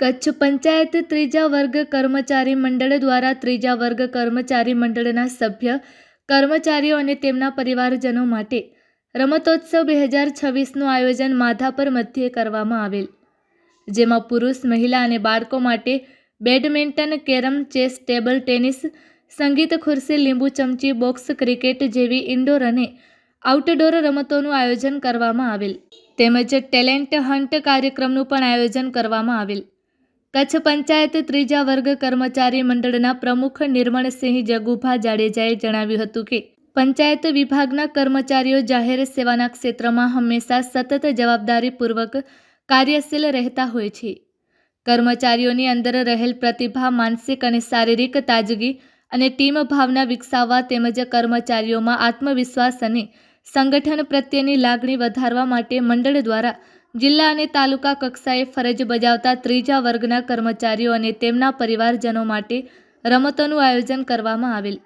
કચ્છ પંચાયત ત્રીજા વર્ગ કર્મચારી મંડળ દ્વારા ત્રીજા વર્ગ કર્મચારી મંડળના સભ્ય, કર્મચારીઓ અને તેમના પરિવારજનો માટે રમતોત્સવ બે હજાર છવ્વીસનું આયોજન માધાપર મધ્યે કરવામાં આવેલ, જેમાં પુરુષ, મહિલા અને બાળકો માટે badminton, carrom, chess, table tennis, સંગીત ખુરશી, લીંબુ ચમચી, બોક્સ, ક્રિકેટ જેવી ઇન્ડોર અને આઉટડોર રમતોનું આયોજન કરવામાં આવેલ. તેમજ ટેલેન્ટ હન્ટ કાર્યક્રમનું પણ આયોજન કરવામાં આવેલ. કચ્છ પંચાયત ત્રીજા વર્ગ કર્મચારી મંડળના પ્રમુખ નિર્મળસિંહ જગુભા જાડેજાએ જણાવ્યું હતું કે, પંચાયત વિભાગના કર્મચારીઓ જાહેર સેવાના ક્ષેત્રમાં હંમેશા સતત જવાબદારીપૂર્વક કાર્યશીલ રહેતા હોય છે. કર્મચારીઓની અંદર રહેલ પ્રતિભા, માનસિક અને શારીરિક તાજગી અને ટીમ ભાવના વિકસાવવા તેમજ કર્મચારીઓમાં આત્મવિશ્વાસ અને સંગઠન પ્રત્યેની લાગણી વધારવા માટે મંડળ દ્વારા જિલ્લા અને તાલુકા કક્ષાએ ફરજ બજાવતા ત્રીજા વર્ગના કર્મચારીઓ અને તેમના પરિવારજનો માટે રમતોનું આયોજન કરવામાં આવેલ,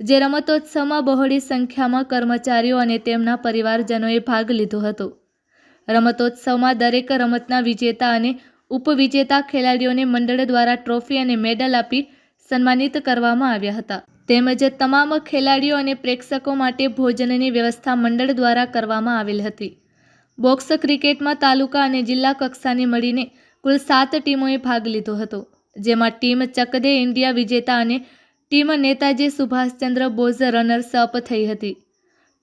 જે રમતોત્સવમાં બહોળી સંખ્યામાં કર્મચારીઓ અને તેમના પરિવારજનોએ ભાગ લીધો હતો. રમતોત્સવમાં દરેક રમતના વિજેતા અને ઉપવિજેતા ખેલાડીઓને મંડળ દ્વારા ટ્રોફી અને મેડલ આપી સન્માનિત કરવામાં આવ્યા હતા. તેમજ તમામ ખેલાડીઓ અને પ્રેક્ષકો માટે ભોજનની વ્યવસ્થા મંડળ દ્વારા કરવામાં આવેલ હતી. બોક્સ ક્રિકેટમાં તાલુકા અને જિલ્લા કક્ષાને મળીને કુલ સાત ટીમોએ ભાગ લીધો હતો, જેમાં ટીમ ચકદે ઇન્ડિયા વિજેતા અને team Netaji Subhashchandra Bose runners up થઈ હતી.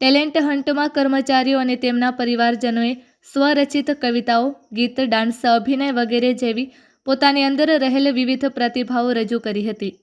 ટેલેન્ટ હન્ટમાં કર્મચારીઓ અને તેમના પરિવારજનોએ સ્વરચિત કવિતાઓ, ગીત, ડાન્સ, અભિનય વગેરે જેવી પોતાની અંદર રહેલ વિવિધ પ્રતિભાઓ રજૂ કરી હતી.